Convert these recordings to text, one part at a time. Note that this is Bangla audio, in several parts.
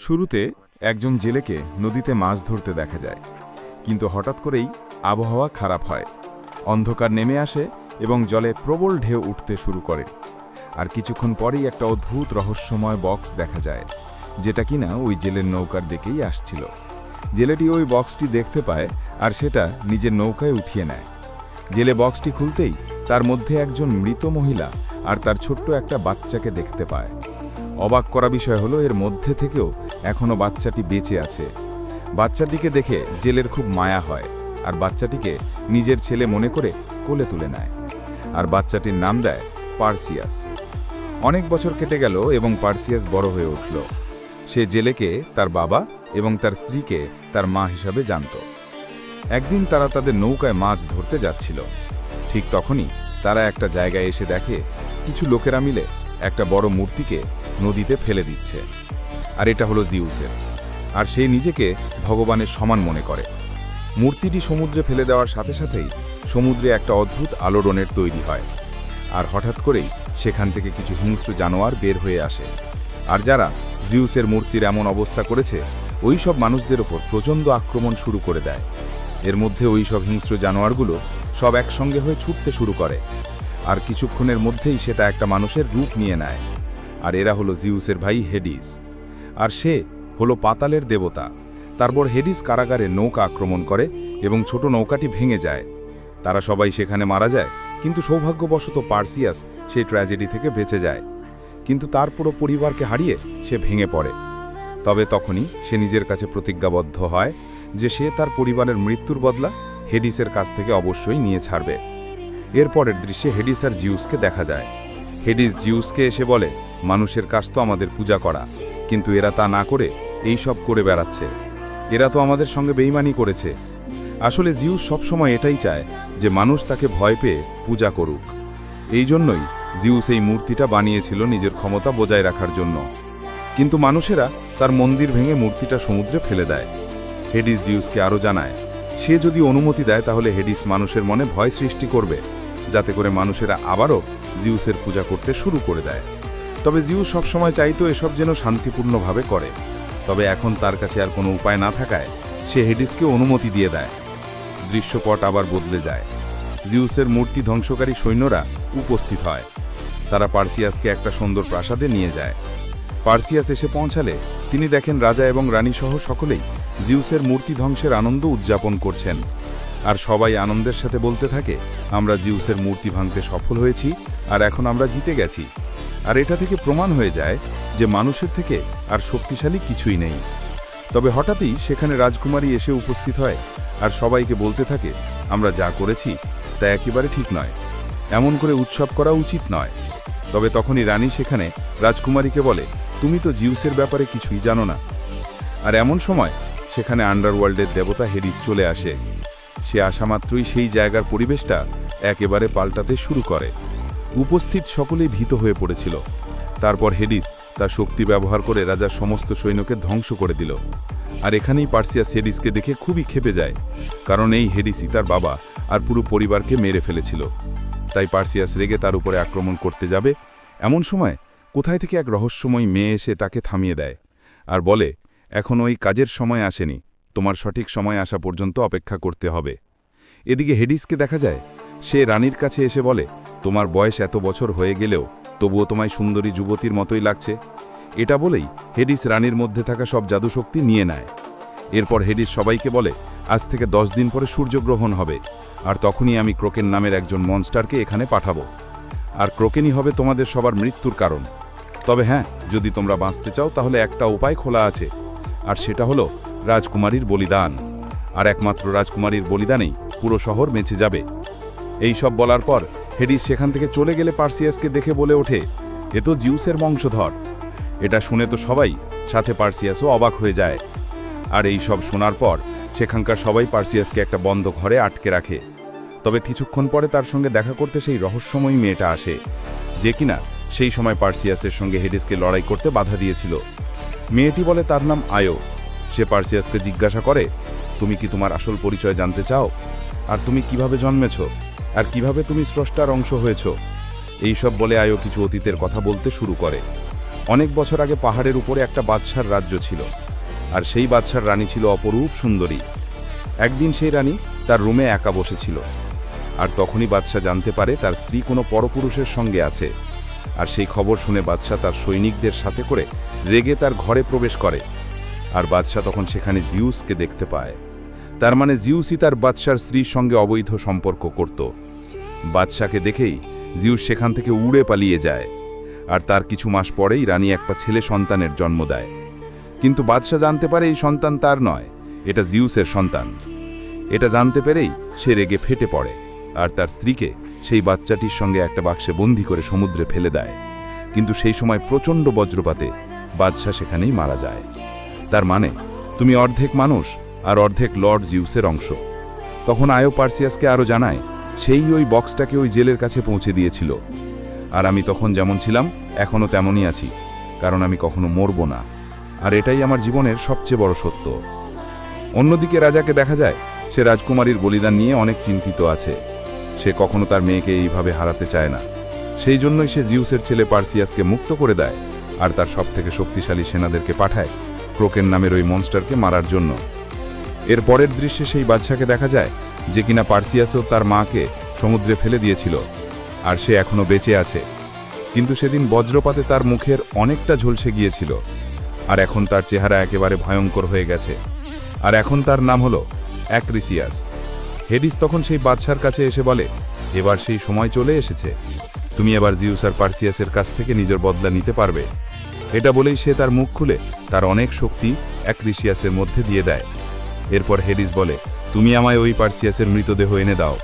শুরুতে একজন জেলেকে নদীতে মাছ ধরতে দেখা যায়, কিন্তু হঠাৎ করেই আবহাওয়া খারাপ হয়। অন্ধকার নেমে আসে এবং জলে প্রবল ঢেউ উঠতে শুরু করে। আর কিছুক্ষণ পরেই একটা অদ্ভুত রহস্যময় বক্স দেখা যায়, যেটা কিনা ওই জেলের নৌকার দিকেই আসছিল। জেলেটি ওই বক্সটি দেখতে পায় আর সেটা নিজের নৌকায় উঠিয়ে নেয়। জেলে বক্সটি খুলতেই তার মধ্যে একজন মৃত মহিলা আর তার ছোট্ট একটা বাচ্চাকে দেখতে পায়। অবাক করা বিষয় হলো, এর মধ্যে থেকেও এখনও বাচ্চাটি বেঁচে আছে। বাচ্চাটিকে দেখে জেলের খুব মায়া হয় আর বাচ্চাটিকে নিজের ছেলে মনে করে কোলে তুলে নেয় আর বাচ্চাটির নাম দেয় পার্সিয়াস। অনেক বছর কেটে গেল এবং পার্সিয়াস বড় হয়ে উঠল। সে জেলেকে, তার বাবা এবং তার স্ত্রীকে তার মা হিসাবে জানত। একদিন তারা তাদের নৌকায় মাছ ধরতে যাচ্ছিল। ঠিক তখনই তারা একটা জায়গায় এসে দেখে, কিছু লোকেরা মিলে একটা বড় মূর্তিকে নদীতে ফেলে দিচ্ছে। আর এটা হলো জিউসের। আর সে নিজেকে ভগবানের সমান মনে করে। মূর্তিটি সমুদ্রে ফেলে দেওয়ার সাথে সাথেই সমুদ্রে একটা অদ্ভুত আলোড়নের তৈরি হয়। আর হঠাৎ করেই সেখান থেকে কিছু হিংস্র জানোয়ার বের হয়ে আসে। আর যারা জিউসের মূর্তির এমন অবস্থা করেছে, ওই সব মানুষদের ওপর প্রচণ্ড আক্রমণ শুরু করে দেয়। এর মধ্যে ওই সব হিংস্র জানোয়ারগুলো সব একসঙ্গে হয়ে ছুটতে শুরু করে। আর কিছুক্ষণের মধ্যেই সেটা একটা মানুষের রূপ নিয়ে নেয়। আর এরা হলো জিউসের ভাই হেডিস। আর সে হলো পাতালের দেবতা। তারপর হেডিস কারাগারে নৌকা আক্রমণ করে এবং ছোট নৌকাটি ভেঙে যায়। তারা সবাই সেখানে মারা যায়, কিন্তু সৌভাগ্যবশত পার্সিয়াস সেই ট্র্যাজেডি থেকে বেঁচে যায়। কিন্তু তার পুরো পরিবারকে হারিয়ে সে ভেঙে পড়ে। তবে তখনই সে নিজের কাছে প্রতিজ্ঞাবদ্ধ হয় যে সে তার পরিবারের মৃত্যুর বদলা হেডিসের কাছ থেকে অবশ্যই নিয়ে ছাড়বে। এরপরের দৃশ্যে হেডিস আর জিউসকে দেখা যায়। হেডিস জিউসকে এসে বলে মানুষের কাজ তো আমাদের পূজা করা, কিন্তু এরা তা না করে এই সব করে বেড়াচ্ছে। এরা তো আমাদের সঙ্গে বেইমানি করেছে। আসলে জিউস সবসময় এটাই চায় যে মানুষ তাকে ভয় পেয়ে পূজা করুক। এই জন্যই জিউস এই মূর্তিটা বানিয়েছিল নিজের ক্ষমতা বজায় রাখার জন্য। কিন্তু মানুষেরা তার মন্দির ভেঙে মূর্তিটা সমুদ্রে ফেলে দেয়। হেডিস জিউসকে আরও জানায়, সে যদি অনুমতি দেয় তাহলে হেডিস মানুষের মনে ভয় সৃষ্টি করবে, যাতে করে মানুষেরা আবারও জিউসের পূজা করতে শুরু করে দেয়। তবে জিউস সবসময় চাইতো এসব যেন শান্তিপূর্ণভাবে করে। তবে এখন তার কাছে আর কোনো উপায় না থাকায় সে হেডিসকে অনুমতি দিয়ে দেয়। দৃশ্যপট আবার বদলে যায়। জিউসের মূর্তি ধ্বংসকারী সৈন্যরা উপস্থিত হয়। তারা পার্সিয়াসকে একটা সুন্দর প্রাসাদে নিয়ে যায়। পার্সিয়াস এসে পৌঁছালে তিনি দেখেন রাজা এবং রানী সহ সকলেই জিউসের মূর্তি ধ্বংসের আনন্দ উদযাপন করছেন। আর সবাই আনন্দের সাথে বলতে থাকে, আমরা জিউসের মূর্তি ভাঙতে সফল হয়েছি, আর এখন আমরা জিতে গেছি। আর এটা থেকে প্রমাণ হয়ে যায় যে মানুষের থেকে আর শক্তিশালী কিছুই নেই। তবে হঠাৎই সেখানে রাজকুমারী এসে উপস্থিত হয় আর সবাইকে বলতে থাকে, আমরা যা করেছি, তা একেবারে ঠিক নয়। এমন করে উৎসব করা উচিত নয়। তবে তখনই রানী সেখানে রাজকুমারীকে বলে, তুমি তো জিউসের ব্যাপারে কিছুই জানো না। আর এমন সময় সেখানে আন্ডারওয়ার্ল্ডের দেবতা হেডিস চলে আসে। সে আসা মাত্রই সেই জায়গার পরিবেশটা একেবারে পাল্টাতে শুরু করে। উপস্থিত সকলেই ভীত হয়ে পড়েছিল। তারপর হেডিস তার শক্তি ব্যবহার করে রাজার সমস্ত সৈন্যকে ধ্বংস করে দিল। আর এখানেই পার্সিয়াস হেডিসকে দেখে খুবই ক্ষেপে যায়, কারণ এই হেডিসই তার বাবা আর পুরো পরিবারকে মেরে ফেলেছিল। তাই পার্সিয়াস রেগে তার উপরে আক্রমণ করতে যাবে। এমন সময় কোথায় থেকে এক রহস্যময় মেয়ে এসে তাকে থামিয়ে দেয় আর বলে, এখন ওই কাজের সময় আসেনি, তোমার সঠিক সময় আসা পর্যন্ত অপেক্ষা করতে হবে। এদিকে হেডিসকে দেখা যায়, সে রানীর কাছে এসে বলে তোমার বয়স এত বছর হয়ে গেলেও তবুও তোমায় সুন্দরী যুবতীর মতোই লাগছে? এটা বলেই হেডিস রানীর মধ্যে থাকা সব জাদুশক্তি নিয়ে নেয়। এরপর হেডিস সবাইকে বলে, আজ থেকে দশ দিন পরে সূর্যগ্রহণ হবে, আর তখনই আমি ক্রোকেন নামের একজন মনস্টারকে এখানে পাঠাবো। আর ক্রোকেনই হবে তোমাদের সবার মৃত্যুর কারণ। তবে হ্যাঁ যদি তোমরা বাঁচতে চাও তাহলে একটা উপায় খোলা আছে, আর সেটা হলো রাজকুমারীর বলিদান। আর একমাত্র রাজকুমারীর বলিদানেই পুরো শহর বেঁচে যাবে। এই সব বলার পর হেডিস সেখান থেকে চলে গেলে পার্সিয়াসকে দেখে বলে ওঠে, এ তো জিউসের বংশধর। এটা শুনে তো সবাই, সাথে পার্সিয়াসও অবাক হয়ে যায়। আর এই সব শোনার পর, সেখানকার সবাই পার্সিয়াসকে একটা বন্ধ ঘরে আটকে রাখে। তবে কিছুক্ষণ পরে তার সঙ্গে দেখা করতে সেই রহস্যময়ী মেয়েটা আসে, যে কিনা সেই সময় পার্সিয়াসের সঙ্গে হেডিসকে লড়াই করতে বাধা দিয়েছিল। মেয়েটি বলে, তার নাম আয়ো। সে পার্সিয়াসকে জিজ্ঞাসা করে, তুমি কি তোমার আসল পরিচয় জানতে চাও? আর তুমি কীভাবে জন্মেছ? আর কীভাবে তুমি স্রষ্টার অংশ হয়েছ? এই সব বলে আয়ো কিছু অতীতের কথা বলতে শুরু করে। অনেক বছর আগে পাহাড়ের উপরে একটা বাদশার রাজ্য ছিল, আর সেই বাদশার রানী ছিল অপরূপ সুন্দরী। একদিন সেই রানী তার রুমে একা বসেছিল, আর তখনই বাদশাহ জানতে পারে তার স্ত্রী কোনো পরপুরুষের সঙ্গে আছে, আর সেই খবর শুনে বাদশাহ তার সৈনিকদের সাথে করে রেগে তার ঘরে প্রবেশ করে, আর বাদশাহ তখন সেখানে জিউসকে দেখতে পায়। তার মানে জিউসই তার বাদশার স্ত্রীর সঙ্গে অবৈধ সম্পর্ক করত। বাদশাকে দেখেই জিউস সেখান থেকে উড়ে পালিয়ে যায়। আর তার কিছু মাস পরেই রানী একটা ছেলে সন্তানের জন্ম দেয়। কিন্তু বাদশাহ জানতে পারে এই সন্তান তার নয়, এটা জিউসের সন্তান। এটা জানতে পেরেই সে রেগে ফেটে পড়ে। আর তার স্ত্রীকে সেই বাচ্চাটির সঙ্গে একটা বাক্সে বন্দি করে সমুদ্রে ফেলে দেয়। কিন্তু সেই সময় প্রচণ্ড বজ্রপাতে বাদশাহ সেখানেই মারা যায়। তার মানে তুমি অর্ধেক মানুষ আর অর্ধেক লর্ড জিউসের অংশ। তখন আয়ো পার্সিয়াসকে আরও জানায়, সেই ওই বক্সটাকে ওই জেলের কাছে পৌঁছে দিয়েছিল। আর আমি তখন যেমন ছিলাম, এখনও তেমনই আছি, কারণ আমি কখনো মরব না। আর এটাই আমার জীবনের সবচেয়ে বড় সত্য। অন্যদিকে রাজাকে দেখা যায়, সে রাজকুমারীর বলিদান নিয়ে অনেক চিন্তিত আছে। সে কখনো তার মেয়েকে এইভাবে হারাতে চায় না। সেই জন্যই সে জিউসের ছেলে পার্সিয়াসকে মুক্ত করে দেয়, আর তার সবথেকে শক্তিশালী সেনাদেরকে পাঠায় ক্রোকেন নামের ওই মনস্টারকে মারার জন্য। এর পরের দৃশ্যে সেই বাদশাকে দেখা যায়, যে কিনা পার্সিয়াসও তার মাকে সমুদ্রে ফেলে দিয়েছিল, আর সে এখনও বেঁচে আছে। কিন্তু সেদিন বজ্রপাতে তার মুখের অনেকটা ঝলসে গিয়েছিল, আর এখন তার চেহারা একেবারে ভয়ঙ্কর হয়ে গেছে। আর এখন তার নাম হলো অ্যাক্রিসিয়াস। হেডিস তখন সেই বাদশার কাছে এসে বলে, এবার সেই সময় চলে এসেছে। তুমি এবার জিউস আর পার্সিয়াসের কাছ থেকে নিজের বদলা নিতে পারবে। এটা বলেই সে তার মুখ খুলে তার অনেক শক্তি অ্যাক্রিসিয়াসের মধ্যে দিয়ে দেয়। এরপর হেডিস বলে, তুমি আমায় ওই পার্সিয়াসের মৃতদেহ এনে দাও।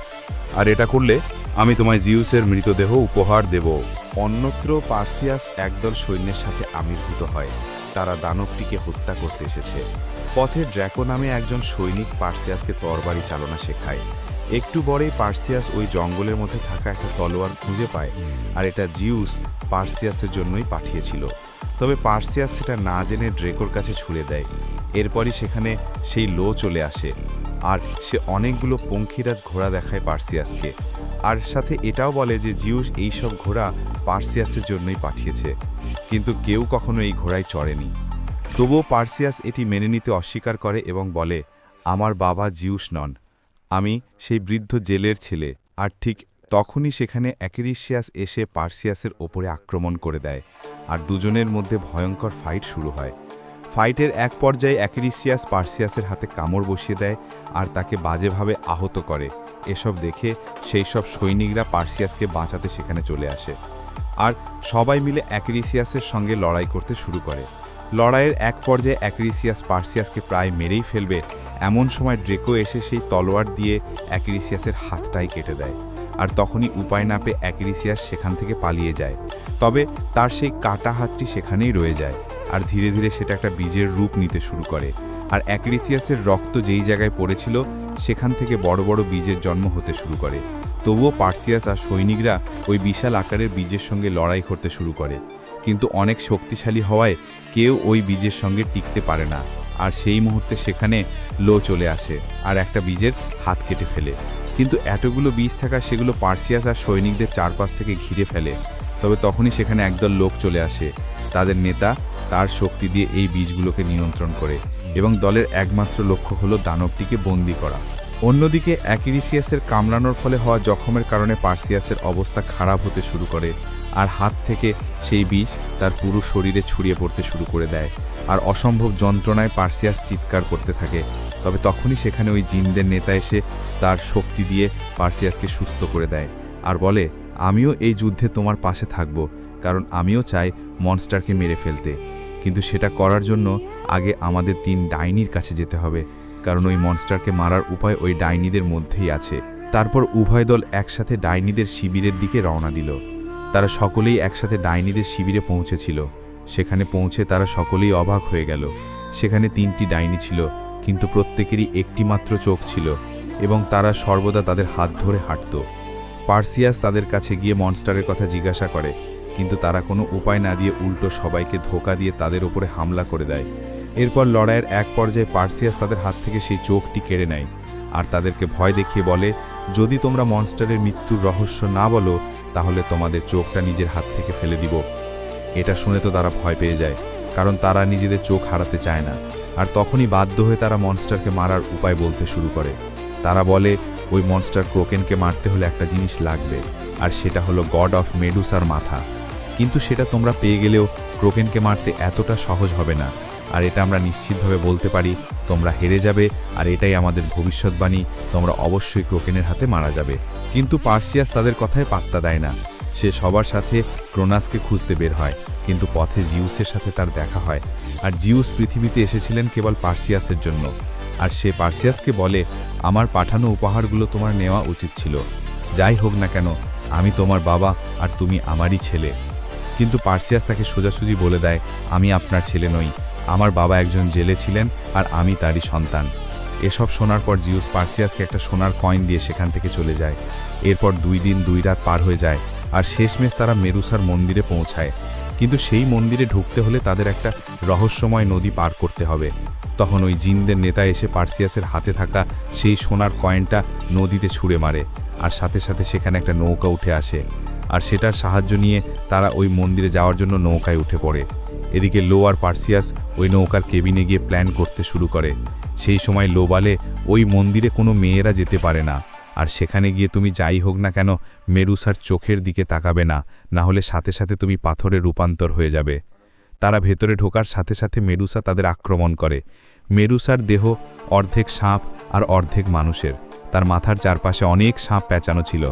আর এটা করলে আমি তোমায় জিউসের মৃতদেহ উপহার দেব। অন্যত্র পার্সিয়াস একদল সৈন্যের সাথে আবির্ভূত হয়। তারা দানবটিকে হত্যা করতে এসেছে। পথে ড্র্যাকো নামে একজন সৈনিক পার্সিয়াসকে তরবারি চালনা শেখায়। একটু পরেই পার্সিয়াস ওই জঙ্গলের মধ্যে থাকা একটা তলোয়ার খুঁজে পায়, আর এটা জিউস পার্সিয়াসের জন্যই পাঠিয়েছিল। তবে পার্সিয়াস সেটা না জেনে ড্রেকোর কাছে ছুড়ে দেয়। এরপরই সেখানে সেই লো চলে আসে। আর সে অনেকগুলো পঙ্খিরাজ ঘোড়া দেখায় পার্সিয়াসকে। আর সাথে এটাও বলে যে জিউস এইসব ঘোড়া পার্সিয়াসের জন্যই পাঠিয়েছে। কিন্তু কেউ কখনো এই ঘোড়ায় চড়েনি। তবুও পার্সিয়াস এটি মেনে নিতে অস্বীকার করে এবং বলে, আমার বাবা জিউস নন। আমি সেই বৃদ্ধ জেলের ছেলে। আর ঠিক তখনই সেখানে অ্যাকিরিসিয়াস এসে পার্সিয়াসের ওপরে আক্রমণ করে দেয়। আর দুজনের মধ্যে ভয়ঙ্কর ফাইট শুরু হয়। ফাইটের এক পর্যায়ে অ্যাকিরিসিয়াস পার্সিয়াসের হাতে কামড় বসিয়ে দেয় আর তাকে বাজেভাবে আহত করে। এসব দেখে সেই সব সৈনিকরা পার্সিয়াসকে বাঁচাতে সেখানে চলে আসে। আর সবাই মিলে অ্যাক্রিসিয়াসের সঙ্গে লড়াই করতে শুরু করে। লড়াইয়ের এক পর্যায়ে অ্যাক্রিসিয়াস পার্সিয়াসকে প্রায় মেরেই ফেলবে। এমন সময় ড্রেকো এসে সেই তলোয়ার দিয়ে অ্যাক্রিসিয়াসের হাতটাই কেটে দেয়। আর তখনই উপায় না পেয়ে অ্যাক্রিসিয়াস সেখান থেকে পালিয়ে যায়। তবে তার সেই কাটা হাতটি সেখানেই রয়ে যায়। আর ধীরে ধীরে সেটা একটা বীজের রূপ নিতে শুরু করে। আর অ্যাক্রিসিয়াসের রক্ত যেই জায়গায় পড়েছিল, সেখান থেকে বড় বড় বীজের জন্ম হতে শুরু করে। তবুও পার্সিয়াস আর সৈনিকরা ওই বিশাল আকারের বীজের সঙ্গে লড়াই করতে শুরু করে। কিন্তু অনেক শক্তিশালী হওয়ায় কেউ ওই বীজের সঙ্গে টিকতে পারে না। আর সেই মুহূর্তে সেখানে লো চলে আসে আর একটা বীজের হাত কেটে ফেলে। কিন্তু এতগুলো বীজ থাকা সেগুলো পার্সিয়াস আর সৈনিকদের চারপাশ থেকে ঘিরে ফেলে। তবে তখনই সেখানে একদল লোক চলে আসে। তাদের নেতা তার শক্তি দিয়ে এই বীজগুলোকে নিয়ন্ত্রণ করে এবং দলের একমাত্র লক্ষ্য হলো দানবটিকে বন্দি করা। অন্যদিকে অ্যাকিরিসিয়াসের কামড়ানোর ফলে হওয়া জখমের কারণে পার্সিয়াসের অবস্থা খারাপ হতে শুরু করে আর হাত থেকে সেই বিষ তার পুরো শরীরে ছড়িয়ে পড়তে শুরু করে দেয়। আর অসম্ভব যন্ত্রণায় পার্সিয়াস চিৎকার করতে থাকে। তবে তখনই সেখানে ওই জিনদের নেতা এসে তার শক্তি দিয়ে পার্সিয়াসকে সুস্থ করে দেয় আর বলে, আমিও এই যুদ্ধে তোমার পাশে থাকব, কারণ আমিও চাই মনস্টারকে মেরে ফেলতে। কিন্তু সেটা করার জন্য আগে আমাদের তিন ডাইনির কাছে যেতে হবে, কারণ ওই মনস্টারকে মারার উপায় ওই ডাইনিদের মধ্যেই আছে। তারপর উভয় দল একসাথে ডাইনিদের শিবিরের দিকে রওনা দিল। তারা সকলেই একসাথে ডাইনিদের শিবিরে পৌঁছেছিল। সেখানে পৌঁছে তারা সকলেই অবাক হয়ে গেল। সেখানে তিনটি ডাইনি ছিল, কিন্তু প্রত্যেকেরই একটি মাত্র চোখ ছিল এবং তারা সর্বদা তাদের হাত ধরে হাঁটত। পার্সিয়াস তাদের কাছে গিয়ে মনস্টারের কথা জিজ্ঞাসা করে কিন্তু তারা কোনো উপায় না দিয়ে উল্টো সবাইকে ধোকা দিয়ে তাদের ওপরে হামলা করে দেয়। এরপর লড়াইয়ের এক পর্যায়ে পার্সিয়াস তাদের হাত থেকে সেই চোখটি কেড়ে নেয় আর তাদেরকে ভয় দেখিয়ে বলে, যদি তোমরা মনস্টারের মৃত্যুর রহস্য না বলো, তাহলে তোমাদের চোখটা নিজের হাত থেকে ফেলে দিব। এটা শুনে তো তারা ভয় পেয়ে যায়, কারণ তারা নিজেদের চোখ হারাতে চায় না। আর তখনই বাধ্য হয়ে তারা মনস্টারকে মারার উপায় বলতে শুরু করে। তারা বলে, ওই মনস্টার ক্রোকেনকে মারতে হলে একটা জিনিস লাগবে, আর সেটা হলো গড অফ মেডুসার মাথা। কিন্তু সেটা তোমরা পেয়ে গেলেও ক্রোকেনকে মারতে এতটা সহজ হবে না। আর এটা আমরা নিশ্চিতভাবে বলতে পারি, তোমরা হেরে যাবে আর এটাই আমাদের ভবিষ্যৎবাণী, তোমরা অবশ্যই ক্রোকেনের হাতে মারা যাবে। কিন্তু পার্সিয়াস তাদের কথায় পাত্তা দেয় না। সে সবার সাথে ক্রোনাসকে খুঁজতে বের হয়, কিন্তু পথে জিউসের সাথে তার দেখা হয়। আর জিউস পৃথিবীতে এসেছিলেন কেবল পার্সিয়াসের জন্য। আর সে পার্সিয়াসকে বলে, আমার পাঠানো উপহারগুলো তোমার নেওয়া উচিত ছিল। যাই হোক না কেন, আমি তোমার বাবা আর তুমি আমারই ছেলে। কিন্তু পার্সিয়াস তাকে সোজাসুজি বলে দেয়, আমি আপনার ছেলে নই। আমার বাবা একজন জেলে ছিলেন আর আমি তারই সন্তান। এসব শোনার পর জিউস পার্সিয়াসকে একটা সোনার কয়েন দিয়ে সেখান থেকে চলে যায়। এরপর দুই দিন দুই রাত পার হয়ে যায় আর শেষমেশ তারা মেরুসার মন্দিরে পৌঁছায়। কিন্তু সেই মন্দিরে ঢুকতে হলে তাদের একটা রহস্যময় নদী পার করতে হবে। তখন ওই জিনদের নেতা এসে পার্সিয়াসের হাতে থাকা সেই সোনার কয়েনটা নদীতে ছুঁড়ে মারে আর সাথে সাথে সেখানে একটা নৌকা উঠে আসে। আর সেটার সাহায্য নিয়ে তারা ওই মন্দিরে যাওয়ার জন্য নৌকায় উঠে পড়ে। এদিকে লো আর পার্সিয়াস ওই নৌকার কেবিনে গিয়ে প্ল্যান করতে শুরু করে। সেই সময় লো বলে ওই মন্দিরে কোনো মেয়েরা যেতে পারে না। আর সেখানে গিয়ে তুমি যাই হোক না কেন মেরুসার চোখের দিকে তাকাবে না না হলে সাথে সাথে তুমি পাথরে রূপান্তর হয়ে যাবে। তারা ভেতরে ঢোকার সাথে সাথে মেরুসা তাদের আক্রমণ করে। মেরুসার দেহ অর্ধেক সাপ আর অর্ধেক মানুষের। তার মাথার চারপাশে অনেক সাপ পেঁচানো ছিল।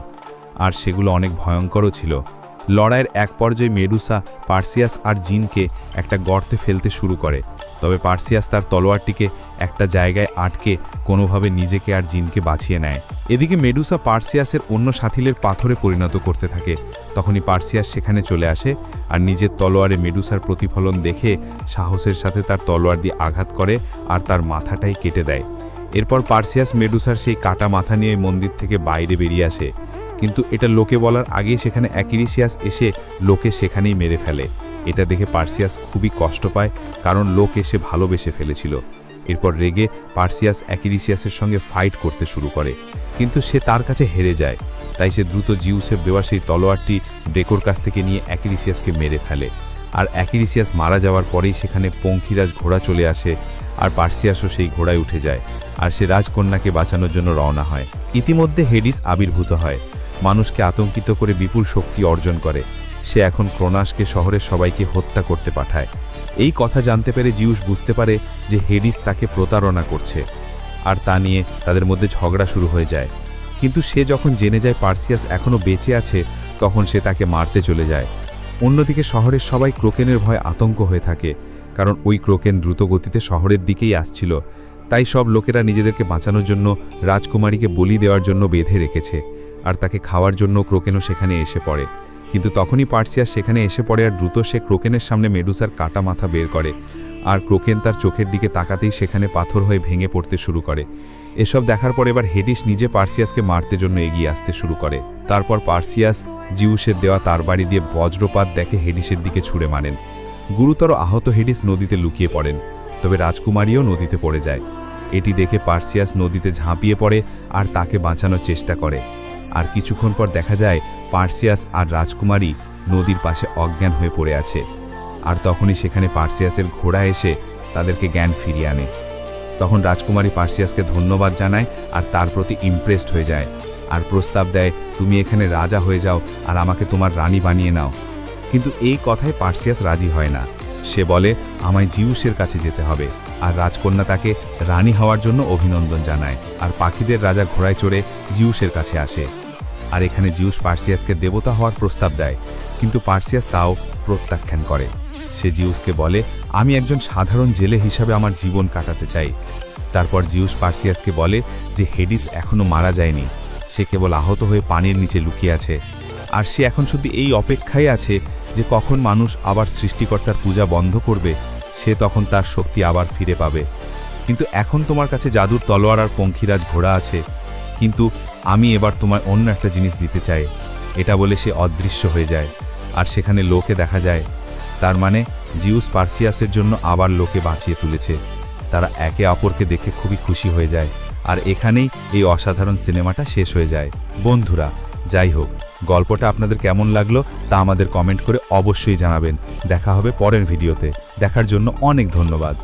আর সেগুলো অনেক ভয়ঙ্করও ছিল। লড়াইয়ের এক পর্যায়ে মেডুসা, পার্সিয়াস আর জিনকে একটা গর্তে ফেলতে শুরু করে। তবে পার্সিয়াস তার তলোয়ারটিকে একটা জায়গায় আটকে কোনোভাবে নিজেকে আর জিনকে বাঁচিয়ে নেয়। এদিকে মেডুসা পার্সিয়াসের অন্য সাথীলের পাথরে পরিণত করতে থাকে। তখনই পার্সিয়াস সেখানে চলে আসে আর নিজের তলোয়ারে মেডুসার প্রতিফলন দেখে সাহসের সাথে তার তলোয়ার দিয়ে আঘাত করে আর তার মাথাটাই কেটে দেয়। এরপর পার্সিয়াস মেডুসার সেই কাটা মাথা নিয়ে মন্দির থেকে বাইরে বেরিয়ে আসে। কিন্তু এটা লোকে বলার আগেই সেখানে অ্যাকিরিসিয়াস এসে লোকে সেখানেই মেরে ফেলে। এটা দেখে পার্সিয়াস খুবই কষ্ট পায়, কারণ লোক এসে ভালোবেসে ফেলেছিল। এরপর রেগে পার্সিয়াস অ্যাকিরিসিয়াসের সঙ্গে ফাইট করতে শুরু করে। কিন্তু সে তার কাছে হেরে যায়। তাই সে দ্রুত জিউসের দেওয়া সেই তলোয়ারটি ডেকোর কাছ থেকে নিয়ে অ্যাকিরিসিয়াসকে মেরে ফেলে। আর অ্যাকিরিসিয়াস মারা যাওয়ার পরেই সেখানে পঙ্খিরাজ ঘোড়া চলে আসে আর পার্সিয়াসও সেই ঘোড়ায় উঠে যায়। আর সে রাজকন্যাকে বাঁচানোর জন্য রওনা হয়। ইতিমধ্যে হেডিস আবির্ভূত হয়। মানুষকে আতঙ্কিত করে বিপুল শক্তি অর্জন করে। সে এখন ক্রোনাসকে শহরের সবাইকে হত্যা করতে পাঠায়। এই কথা জানতে পেরে জিউস বুঝতে পারে যে হেডিস তাকে প্রতারণা করছে। আর তা নিয়ে তাদের মধ্যে ঝগড়া শুরু হয়ে যায়। কিন্তু সে যখন জেনে যায় পার্সিয়াস এখনও বেঁচে আছে, তখন সে তাকে মারতে চলে যায়। অন্যদিকে শহরের সবাই ক্রোকেনের ভয় আতঙ্ক হয়ে থাকে, কারণ ওই ক্রোকেন দ্রুত গতিতে শহরের দিকেই আসছিল। তাই সব লোকেরা নিজেদেরকে বাঁচানোর জন্য রাজকুমারীকে বলি দেওয়ার জন্য বেঁধে রেখেছে। আর তাকে খাওয়ার জন্য ক্রোকেনও সেখানে এসে পড়ে। কিন্তু তখনই পার্সিয়াস সেখানে এসে পড়ে আর দ্রুত সে ক্রোকেনের সামনে মেডুসার কাটা মাথা বের করে। আর ক্রোকেন তার চোখের দিকে তাকাতেই সেখানে পাথর হয়ে ভেঙে পড়তে শুরু করে। এসব দেখার পর এবার হেডিস নিজে পার্সিয়াসকে মারতে জন্য এগিয়ে আসতে শুরু করে। তারপর পার্সিয়াস জিউসের দেওয়া তার বাড়ি দিয়ে বজ্রপাত দেখে হেডিসের দিকে ছুড়ে মারেন। গুরুতর আহত হেডিস নদীতে লুকিয়ে পড়েন, তবে রাজকুমারীও নদীতে পড়ে যায়। এটি দেখে পার্সিয়াস নদীতে ঝাঁপিয়ে পড়ে আর তাকে বাঁচানোর চেষ্টা করে। আর কিছুক্ষণ পর দেখা যায় পার্সিয়াস আর রাজকুমারী নদীর পাশে অজ্ঞান হয়ে পড়ে আছে। আর তখনই সেখানে পার্সিয়াসের ঘোড়া এসে তাদেরকে জ্ঞান ফিরিয়ে আনে। তখন রাজকুমারী পার্সিয়াসকে ধন্যবাদ জানায় আর তার প্রতি ইমপ্রেসড হয়ে যায় আর প্রস্তাব দেয়, তুমি এখানে রাজা হয়ে যাও আর আমাকে তোমার রানী বানিয়ে নাও। কিন্তু এই কথায় পার্সিয়াস রাজি হয় না। সে বলে, আমায় জিউসের কাছে যেতে হবে। আর রাজকন্যা তাকে রানী হওয়ার জন্য অভিনন্দন জানায় আর পাখিদের রাজা ঘোড়ায় চড়ে জিউসের কাছে আসে। আর এখানে জিউস পার্সিয়াসকে দেবতা হওয়ার প্রস্তাব দেয়, কিন্তু পার্সিয়াস তাও প্রত্যাখ্যান করে। সে জিউসকে বলে, আমি একজন সাধারণ জেলে হিসাবে আমার জীবন কাটাতে চাই। তারপর জিউস পার্সিয়াসকে বলে যে হেডিস এখনও মারা যায়নি। সে কেবল আহত হয়ে পানির নিচে লুকিয়ে আছে। আর সে এখন শুধু এই অপেক্ষায় আছে যে কখন মানুষ আবার সৃষ্টিকর্তার পূজা বন্ধ করবে সে তখন তার শক্তি আবার ফিরে পাবে। কিন্তু এখন তোমার কাছে জাদুর তলোয়ার আর পঙ্খিরাজ ঘোড়া আছে। কিন্তু আমি এবার তোমার অন্য একটা জিনিস দিতে চাই। এটা বলে সে অদৃশ্য হয়ে যায়। আর সেখানে লোকে দেখা যায়। তার মানে জিউস পার্সিয়াসের জন্য আবার লোকে বাঁচিয়ে তুলেছে। তারা একে অপরকে দেখে খুবই খুশি হয়ে যায়। আর এখানেই এই অসাধারণ সিনেমাটা শেষ হয়ে যায়। বন্ধুরা, যাই হোক গল্পটা আপনাদের কেমন লাগল তা আমাদের কমেন্ট করে অবশ্যই জানাবেন। দেখা হবে পরের ভিডিওতে। দেখার জন্য অনেক ধন্যবাদ।